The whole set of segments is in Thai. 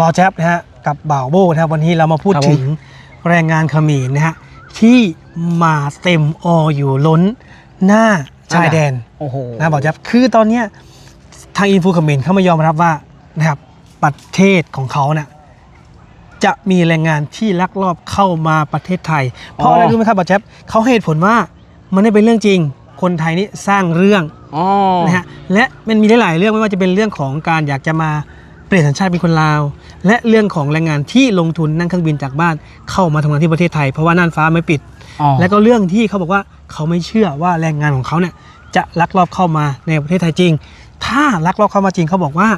บ่าวแจ๊บนะฮะกับบ่าวโบนะครับวันนี้เรามาพูดครับผม ถึงแรงงานเขมรนะฮะที่มาเต็มออยู่ล้นหน้าชายแดนโอ้โหนะบ่าวแจ๊บคือตอนเนี้ยทางอินฟูเขมรเขาไม่ยอมรับว่านะครับประเทศของเขาเนี่ยจะมีแรงงานที่ลักลอบเข้ามาประเทศไทย เพราะอะไรรู้ไหมครับบ่าวแจ๊บเขาให้เหตุผลว่ามันไม่เป็นเรื่องจริง คนไทยนี่สร้างเรื่อง อ๋อนะฮะและมันมีหลายๆเรื่องไม่ว่าจะเป็นเรื่องของการอยากจะมาเป ลี่ยนสัญชาติเป็นคนลาว และเรื่องของแรงงานที่ลงทุนนั่งเครื่องบินจากบ้านเข้ามาทำงานที่ประเทศไทย เพราะว่าน่านฟ้าไม่ปิดอ๋อแล้วก็เรื่องที่เขาบอกว่าเขาไม่เชื่อว่าแรงงานของเขาเนี่ยจะลักลอบเข้ามาในประเทศไทยจริง ถ้าลักลอบเข้ามาจริงเขาบอกว่า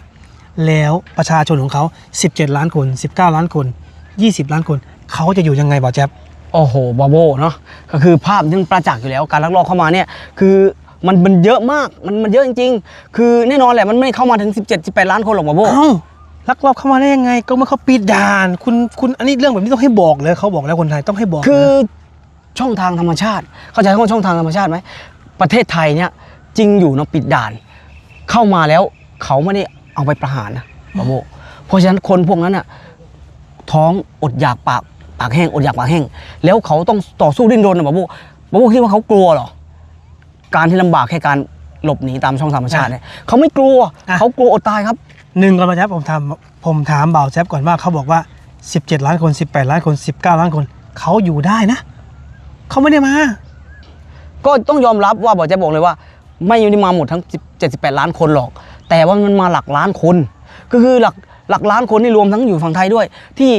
แล้วประชาชนของเขา 17 ล้านคน 19 ล้านคน 20 ล้านคน เขาจะอยู่ยังไงบอแจ๊บโอ้โหบาโบเนาะก็คือภาพที่มันประจักษ์อยู่แล้วการลักลอบเข้ามาเนี่ยคือ มันมันเยอะมากมันมันเยอะจริง ๆ คือแน่นอนแหละมันไม่เข้ามาถึง 17 18 ล้านคนหรอกบาโบ เอ้าลักลอบเข้ามาได้ยังไง ก็เมื่อเขาปิดด่าน คุณคุณอันนี้เรื่องแบบนี้ต้องให้บอกเลยเขาบอกแล้วคนไทยต้องให้บอกคือนะช่องทางธรรมชาติ เข้าใจคำว่าช่องทางธรรมชาติไหมประเทศไทยเนี่ยจริงอยู่เนาะปิดด่าน เข้ามาแล้วเขาไม่ได้เอาไปประหารนะบาโบเพราะฉะนั้นคนพวกนั้นน่ะท้องอดอยากปากปากแห้งอดอยากปากแห้ง แล้วเขาต้องต่อสู้ดิ้นรนนะบาโบบาโบคิดว่าเขากลัวเหรอ การที่ลำบากแค่การหลบหนีตามช่องธรรมชาติเนี่ยเขาไม่กลัวอะ เขากลัวอดตายครับหนึ่งก่อนบอแจ๊บผมถามผมถามบ่าวแจ๊บก่อนว่าเขาบอกว่า 17 ล้านคน 18 ล้านคน 19 ล้านคนเขาอยู่ได้นะเขาไม่ได้มา ก็ต้องยอมรับว่าบอกจะบอกเลยว่า ไม่ได้มาหมดทั้ง10 78 ล้านคนหรอก แต่ว่ามันมาหลักล้านคน ก็คือหลักหลักล้านคนที่รวมทั้งอยู่ฝั่งไทยด้วย ที่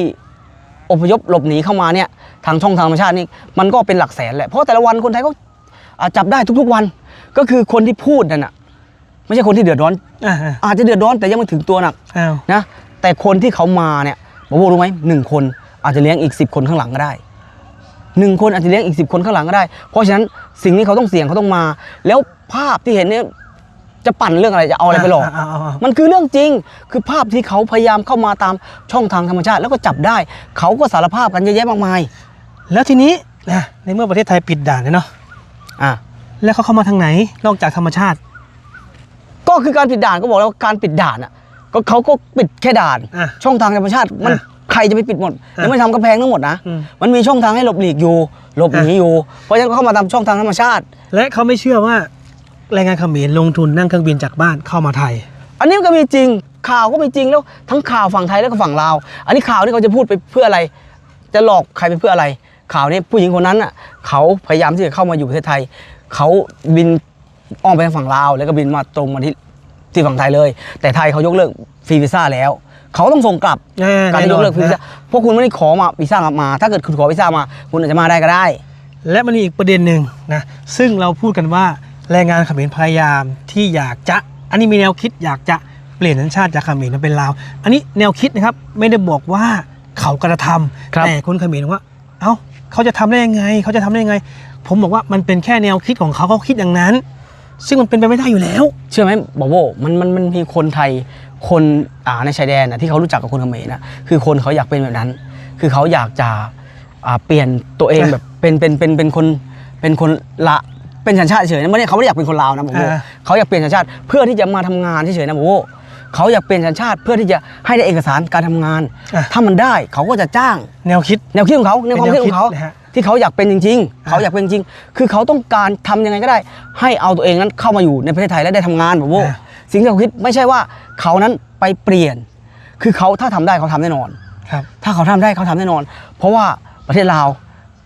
อพยพหลบหนีเข้ามาเนี่ยทางช่องทางธรรมชาตินี่มันก็เป็นหลักแสนแหละเพราะแต่ละวันคนไทยก็อ่า จับได้ทุกๆวัน ก็คือคนที่พูดนั่นน่ะไม่ใช่คนที่เดือดร้อนอ่าอาจจะเดือดร้อนแต่ยังไม่ถึงตัวหนักอ้าวนะแต่คนที่เขามาเนี่ยบอกว่ารู้ไหมหนึ่งคนอาจจะเลี้ยงอีก10คนข้างหลังก็ได้หนึ่งคนอาจจะเลี้ยงอีก10คนข้างหลังก็ได้ เพราะฉะนั้นสิ่งนี้เขาต้องเสี่ยงเขาต้องมา แล้วภาพที่เห็นเนี่ยจะปั่นเรื่องอะไรจะเอาอะไรไปหลอกาาามันคือเรื่องจริง คือภาพที่เขาพยายามเข้ามาตามช่องทางธรรมชาติ แล้วก็จับได้ เขาก็สารภาพกันเยอะแยะมากมาย แล้วทีนี้นะในเมื่อประเทศไทยปิดด่านเนี่ยเนาะ อะแล้วเขาเข้ามาทางไหน นอกจากธรรมชาติ ก็คือการปิดด่านก็บอกแล้วว่าการปิดด่านอะ ก็เขาก็ปิดแค่ด่าน อะช่องทางธรรมชาติมันอะใครจะไปปิดหมดอะยังไม่ทำกำแพงทั้งหมดนะอืมมันมีช่องทางให้หลบหลีกอยู่หลบหนีอยู่เพราะฉะนั้นก็เข้ามาตามช่องทางธรรมชาติ และเขาไม่เชื่อว่าแรงงานเขมรลงทุนนั่งเครื่องบินจากบ้านเข้ามาไทย อันนี้มันก็มีจริงข่าวก็มีจริงแล้วทั้งข่าวฝั่งไทยแล้วก็ฝั่งลาว อันนี้ข่าวนี่เขาจะพูดไปเพื่ออะไร จะหลอกใครไปเพื่ออะไร ข่าวนี้ผู้หญิงคนนั้นอะเขาพยายามที่จะเข้ามาอยู่ประเทศไทย เขาบินอ้อมไปทางฝั่งลาว แล้วก็บินมาตรงมาที่ที่ฝั่งไทยเลย แต่ไทยเขายกเลิกฟรีวีซ่าแล้ว เขาต้องส่งกลับแน่การที่ยกเลิกแน่นอนวีซ่าพวกคุณไม่ได้ขอมาวีซ่ามา ถ้าเกิดคุณขอวีซ่ามา คุณอาจจะมาได้ก็ได้ และมันมีอีกประเด็นหนึ่งนะซึ่งเราพูดกันว่าแรงงานเขมรพยายามที่อยากจะอันนี้มีแนวคิดอยากจะเปลี่ยนสัญชาติจากเขมรมาเป็นลาว อันนี้แนวคิดนะครับไม่ได้บอกว่าเขากระทำครับแต่คนเขมรบอกว่า เอ้า เขาจะทำได้ยังไง เขาจะทำได้ยังไง ผมบอกว่ามันเป็นแค่แนวคิดของเขาเขาคิดอย่างนั้น ซึ่งมันเป็นไปไม่ได้อยู่แล้ว เชื่อไหมบอกว่ามันมันมันมีคนไทยคนอ่าในชายแดนนะที่เขารู้จักกับคนเขมรนะคือคนเขาอยากเป็นแบบนั้น คือเขาอยากจะอ่าเปลี่ยนตัวเองอะแบบเป็นเป็นเป็นเป็นคนเป็นคนละเป็นสัญชาติเฉยๆนะไม่ได้เขาไม่ได้อยากเป็นคนลาวนะบอกว่าอ่าเขาอยากเปลี่ยนสัญชาติเพื่อที่จะมาทำงานเฉยๆนะบอกว่า เขาอยากเปลี่ยนสัญชาติเพื่อที่จะให้ได้เอกสารการทำงานอะถ้ามันได้เขาก็จะจ้างแนวคิด แนวคิดของเขาแนวความคิดเป็นแนวคิขดองเขานะฮะที่เขาอยากเป็นจริงๆอ่าเขาอยากเป็นจริง คือเขาต้องการทำยังไงก็ได้ ให้เอาตัวเองนั้นเข้ามาอยู่ในประเทศไทยและได้ทำงานแบบว่าอ่าสิ่งที่เขาคิดไม่ใช่ว่าเขานั้นไปเปลี่ยน คือเขาถ้าทำได้เขาทำแน่นอนครับถ้าเขาทำได้เขาทำแน่นอน เพราะว่าประเทศลาว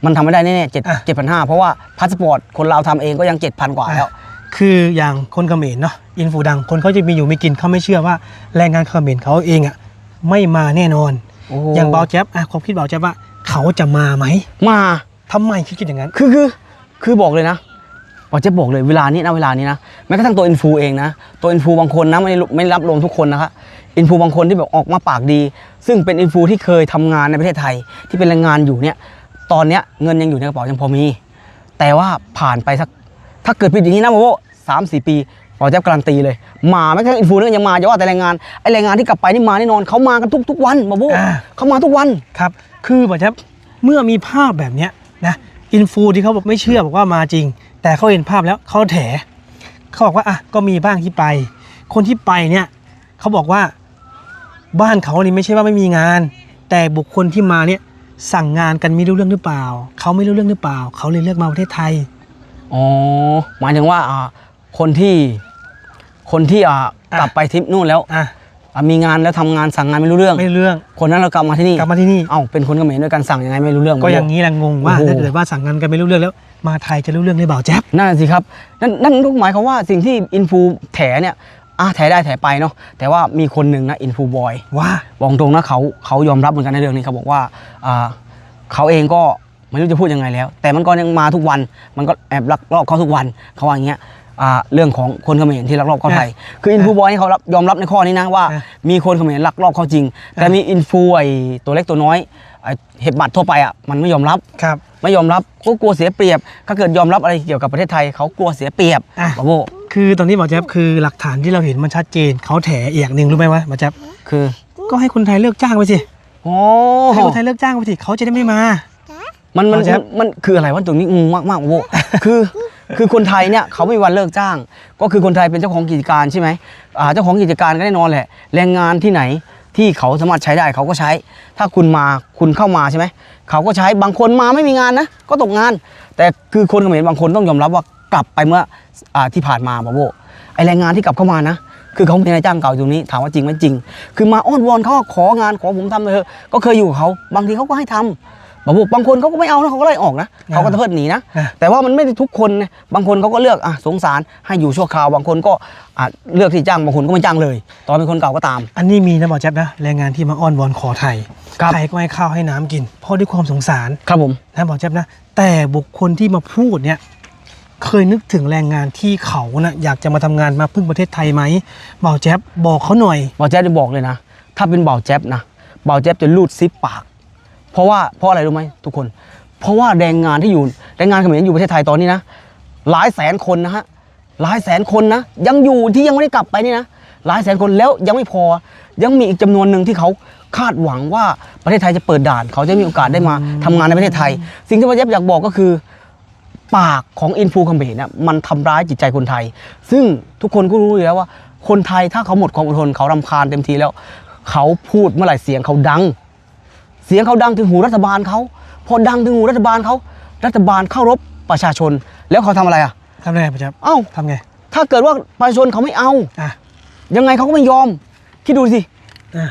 มันทำไม่ได้แน่ๆเจ็ดอะเจ็ดพันห้าเพราะว่าพาสปอร์ตคนลาวทำเองก็ยังเจ็ดพันกว่าแล้ว คืออย่างคนเขมรเนาะอินฟูดังคนเขาจะมีอยู่มีกินเขาไม่เชื่อว่าแรงงานเขมรเขาเองอะไม่มาแน่นอน โอ้อย่างเบาแจ๊บอะความคิดเบาแจ๊บว่าเขาจะมาไหมมาทำไมคิดคิดอย่างนั้น คือคือคือบอกเลยนะบอกจะบอกเลยเวลานี้นะเวลานี้นะแม้กระทั่งตัวอินฟูเองนะตัวอินฟูบางคนนะไม่ได้ไม่รับรวมทุกคนนะครับอินฟูบางคนที่แบบออกมาปากดี ซึ่งเป็นอินฟูที่เคยทำงานในประเทศไทยที่เป็นแรงงานอยู่เนี่ยตอนเนี้ยเงินยังอยู่ในกระเป๋ายังพอมี แต่ว่าผ่านไปสัก ถ้าเกิดผิดอย่างนี้นะโมโบสามสี่ปีบอกจะการันตีเลยมาแม้กระทั่งอินฟูนั่นยังมาอย่าว่าแต่แรงงานไอแรงงานที่กลับไปนี่มาแน่นอนเขามากันทุกทุกๆวันโมโบอ่า เขามาทุกวัน ครับ คือบอกแจ๊บเมื่อมีภาพแบบเนี้ยนะอินฟูที่เขาบอกไม่เชื่อบอกว่ามาจริง แต่เขาเห็นภาพแล้วเขาแถเขาบอกว่าอะก็มีบ้างที่ไป คนที่ไปเนี่ยเขาบอกว่าบ้านเขานี่ไม่ใช่ว่าไม่มีงาน แต่บุคคลที่มาเนี่ยสั่งงานกันไม่รู้เรื่องหรือเปล่าเขาไม่รู้เรื่องหรือเปล่าเขาเลยเลือกมาประเทศไทย อ๋อหมายถึงว่าอ่าคนที่คนที่อ่าอะกลับไปทริปนู่นแล้วอะอะมีงานแล้วทำงานสั่งงานไม่รู้เรื่อง ไม่รู้เรื่องคนนั้นเรากลับมาที่นี่กลับมาที่นี่ เอ้าเป็นคนเขมรด้วยกันสั่งยังไงไม่รู้เรื่อง ก็อย่างนี้แหละงงว่าโอ้โห ถ้าเกิดว่าสั่งงานกันไม่รู้เรื่องแล้ว มาไทยจะรู้เรื่องหรือเปล่าแจ๊บ นั่นนะสิครับนั่นนั่นก็หมายความว่าสิ่งที่อินฟูแถเนี่ยอะแถได้แถไปเนาะแต่ว่ามีคนหนึ่งนะอินฟูบอย ว่า บอกตรงนะเขาเขายอมรับเหมือนกันในเรื่องนี้เขาบอกว่าอ่าเขาเองก็ ไม่รู้จะพูดยังไงแล้ว แต่มันก็ยังมาทุกวันมันก็แอบลักลอบเข้าทุกวันเขาว่าอย่างเงี้ยอ่าเรื่องของคนเขมรที่ลักลอบเข้าไทยคืออินฟูบอยนี่เขารับยอมรับในข้อนี้นะว่าอะมีคนเขมรลักลอบเข้าจริง แต่มีอินฟูไอตัวเล็กตัวน้อยไอ้เห็บหมัดทั่วไปอะมันไม่ยอมรับครับ ไม่ยอมรับก็กลัวเสียเปรียบ ถ้าเกิดยอมรับอะไรเกี่ยวกับประเทศไทยเขากลัวเสียเปรียบอะ บาโบคือตอนนี้บอกแจ๊บคือหลักฐานที่เราเห็นมันชัดเจนเขาแถอีกอย่างหนึ่งรู้ไหมวะบอกแจ๊บคือก็ให้คนไทยเลิกจ้างไปสิโอ้ให้คนไทยเลิกจ้างไปสิเขาจะได้ไม่มา มันมันบาโบมันมันคืออะไรวะตรงนี้งงมากมากบาโบคือคือคนไทยเนี่ยเขาไม่มีวันเลิกจ้าง ก็คือคนไทยเป็นเจ้าของกิจการใช่ไหมอ่าเจ้าของกิจการก็แน่นอนแหละ แรงงานที่ไหนที่เขาสามารถใช้ได้เขาก็ใช้ ถ้าคุณมาคุณเข้ามาใช่ไหมเขาก็ใช้บางคนมาไม่มีงานนะก็ตกงาน แต่คือคนเขมรบางคนต้องยอมรับว่ากลับไปเมื่ออาที่ผ่านมาบาโบไอแรงงานที่กลับเข้ามานะ คือเขาเป็นนายจ้างเก่าอยู่ตรงนี้ถามว่าจริงไหมจริง คือมาอ้อนวอนเขาก็ของานขอผมทำเลยเถอะก็เคยอยู่กับเขาบางทีเขาก็ให้ทำ บางบางคนเขาก็ไม่เอานะเขาก็ไล่ออกนะเขาก็เพิดหนีนะอะแต่ว่ามันไม่ได้ทุกคนนะบางคนเขาก็เลือกอะสงสารให้อยู่ชั่วคราวบางคนก็อะเลือกที่จ้างบางคนก็ไม่จ้างเลย ตอนเป็นคนเก่าก็ตาม อันนี้มีนะบอกแจ๊บนะแรงงานที่มาอ้อนวอนขอไทยครับไทยก็ให้ข้าวให้น้ำกิน เพราะด้วยความสงสารครับผมนะบอกแจ๊บนะ แต่บุคคลที่มาพูดเนี่ยเคยนึกถึงแรงงานที่เขานะอยากจะมาทำงานมาพึ่งประเทศไทยไหมบอกแจ๊บบอกเขาหน่อยบ่าวแจ๊บจะบอกเลยนะ ถ้าเป็นบ่าวแจ๊บนะบ่าวแจ๊บจะรูดซิปปาก เพราะว่าเพราะอะไรรู้ไหมทุกคน เพราะว่าแรงงานที่อยู่แรงงานเขมรอยู่ประเทศไทยตอนนี้นะหลายแสนคนนะฮะหลายแสนคนนะยังอยู่ที่ยังไม่ได้กลับไปนี่นะหลายแสนคนแล้วยังไม่พอ ยังมีอีกจำนวนหนึ่งที่เขาคาดหวังว่าประเทศไทยจะเปิดด่าน เขาจะมีโอกาสได้มาทำงานในประเทศไทย สิ่งที่บ่าวแจ๊บอยากบอกก็คือ ปากของอินฟูเขมรเนี่ยมันทำร้ายจิตใจคนไทย ซึ่งทุกคนก็รู้อยู่แล้วว่า คนไทยถ้าเขาหมดความอดทนเขารำคาญเต็มทีแล้ว เขาพูดเมื่อไหร่เสียงเขาดังเสียงเขาดังถึงหูรัฐบาลเขาพอดังถึงหูรัฐบาลเขารัฐบาลเข้ารบประชาชน แล้วเขาทำอะไรอะทำไงบอกแจ๊บเอ้าทำไง ถ้าเกิดว่าประชาชนเขาไม่เอาอะยังไงเขาก็ไม่ยอมคิดดูสิอะ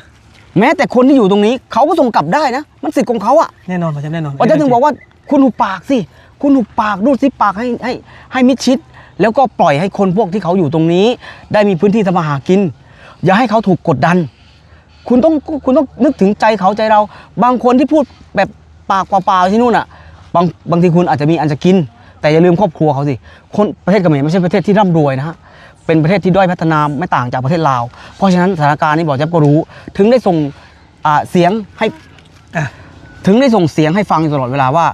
แม้แต่คนที่อยู่ตรงนี้เขาก็ส่งกลับได้นะ มันสิทธิ์ของเขาอะแน่นอนบอกแจ๊บแน่นอนอาจารย์ถึงบอกว่าคุณหุบปากสิคุณหุบปากรูดซิปปากให้ให้ให้มิดชิด แล้วก็ปล่อยให้คนพวกที่เขาอยู่ตรงนี้ ได้มีพื้นที่ทำมาหากิน อย่าให้เขาถูกกดดัน คุณต้องคุณต้องนึกถึงใจเขาใจเรา บางคนที่พูดแบบปากเปล่าๆที่นู่นอะ บางบางทีคุณอาจจะมีอันจะกิน แต่อย่าลืมครอบครัวเขาสิคนประเทศเขมรไม่ใช่ประเทศที่ร่ำรวยนะฮะเป็นประเทศที่ด้อยพัฒนาไม่ต่างจากประเทศลาว เพราะฉะนั้นสถานการณ์นี้บอกแจ๊บก็รู้ ถึงได้ส่งเสียงให้ถึงได้ส่งเสียงให้ฟังอยู่ตลอดเวลาว่า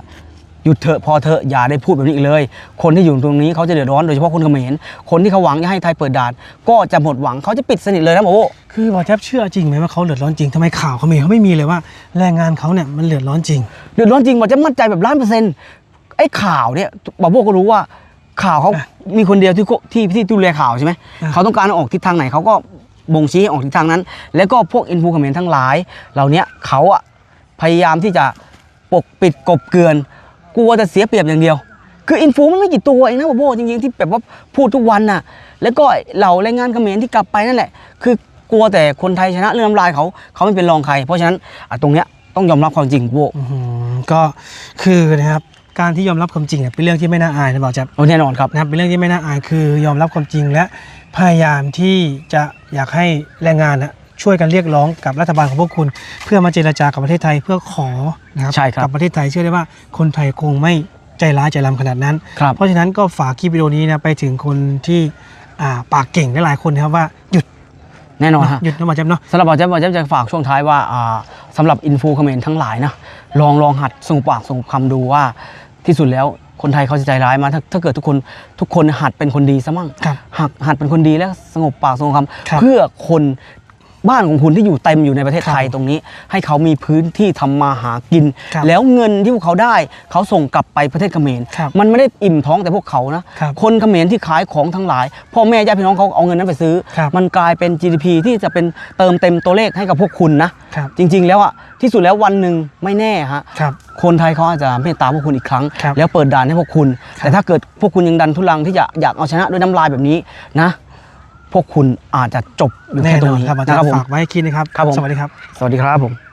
หยุดเถอะพอเถอะอย่าได้พูดแบบนี้อีกเลย คนที่อยู่ตรงนี้เขาจะเดือดร้อนโดยเฉพาะคนเขมรคนที่เขาหวังจะให้ไทยเปิดด่านก็จะหมดหวังเขาจะปิดสนิทเลยนะหมอโบคือบอกแจ๊บเชื่อจริงไหมว่าเขาเดือดร้อนจริงทำไมข่าวเขามีเขาไม่มีเลยว่าแรงงานเขาเนี่ยมันเดือดร้อนจริงเดือดร้อนจริงบอกจะมั่นใจแบบล้านเปอร์เซ็นต์ไอ้ข่าวเนี่ยหมอโบก็รู้ว่าข่าวเขาอะมีคนเดียวที่โคที่ที่ดูแลข่าวใช่ไหมอะเขาต้องการออกทิศทางไหนเขาก็บ่งชี้ให้ออกทิศทางนั้น แล้วก็พวกอินฟูเขมรทั้งหลาย เหล่าเนี้ยเขาอะพยายามที่จะปกปิดกบเกลือน กลัวจะเสียเปรียบอย่างเดียว คืออินฟูมันไม่กี่ตัวเองนะโบโบจริงๆที่แบบว่าพูดทุกวันน่ะ แล้วก็เหล่าแรงงานเขมรที่กลับไปนั่นแหละ คือกลัวแต่คนไทยชนะเรื่องน้ำลายเขาเขาไม่เป็นรองใคร เพราะฉะนั้นอะตรงเนี้ยต้องยอมรับความจริงโบอื้อหือก็คือนะครับการที่ยอมรับความจริงเนี่ยเป็นเรื่องที่ไม่น่าอายนะบอกแจ๊บโอ้แน่นอนครับนะครับเป็นเรื่องที่ไม่น่าอายคือยอมรับความจริงและพยายามที่จะอยากให้แรงงานนะ ช่วยกันเรียกร้องกับรัฐบาลของพวกคุณ เพื่อมาเจรจากับประเทศไทยเพื่อขอนะครับใช่ครับ กับประเทศไทยเชื่อได้ว่าคนไทยคงไม่ใจร้ายใจดำขนาดนั้น ครับ เพราะฉะนั้นก็ฝากคลิปวิดีโอนี้นะไปถึงคนที่อ่าปากเก่งหลายๆคนนะครับว่าหยุดแน่นอนฮะ หยุดนะหมอแจ๊บเนาะ สำหรับบอกแจ๊บบอกแจ๊บจะฝากช่วงท้ายว่าอ่าสำหรับอินฟูเขมรทั้งหลายนะลองลองหัดสงบปากสงบคำดูว่า ที่สุดแล้วคนไทยเขาจะใจร้ายมาถ้าถ้าเกิดทุกคนทุกคนหัดเป็นคนดีซะมั่งครับหัดหัดเป็นคนดีแล้วสงบปากสงบคครับำเพื่อคน บ้านของคุณที่อยู่เต็มอยู่ในประเทศไทยครับตรงนี้ ให้เขามีพื้นที่ทำมาหากินครับแล้วเงินที่พวกเขาได้ เขาส่งกลับไปประเทศเขมรครับมันไม่ได้อิ่มท้องแต่พวกเขานะครับคนเขมรที่ขายของทั้งหลายพ่อแม่ญาติพี่น้องเขาเอาเงินนั้นไปซื้อครับมันกลายเป็น GDP ที่จะเป็นเติมเต็มตัวเลขให้กับพวกคุณนะครับจริง ๆ แล้วอะที่สุดแล้ววันหนึ่งไม่แน่ฮะครับคนไทยเขาอาจจะเมตตาพวกคุณอีกครั้งครับแล้วเปิดด่านให้พวกคุณ แต่ถ้าเกิดพวกคุณยังดันทุลังที่จะอยากเอาชนะด้วยน้ำลายแบบนี้นะ พวกคุณอาจจะจบอยู่แน่แค่ตนรงอนนี้ครับอาจารนะครับย์ผมฝากไว้ให้คิดนะครับ ครับผม สวัสดีครับ สวัสดีครับผม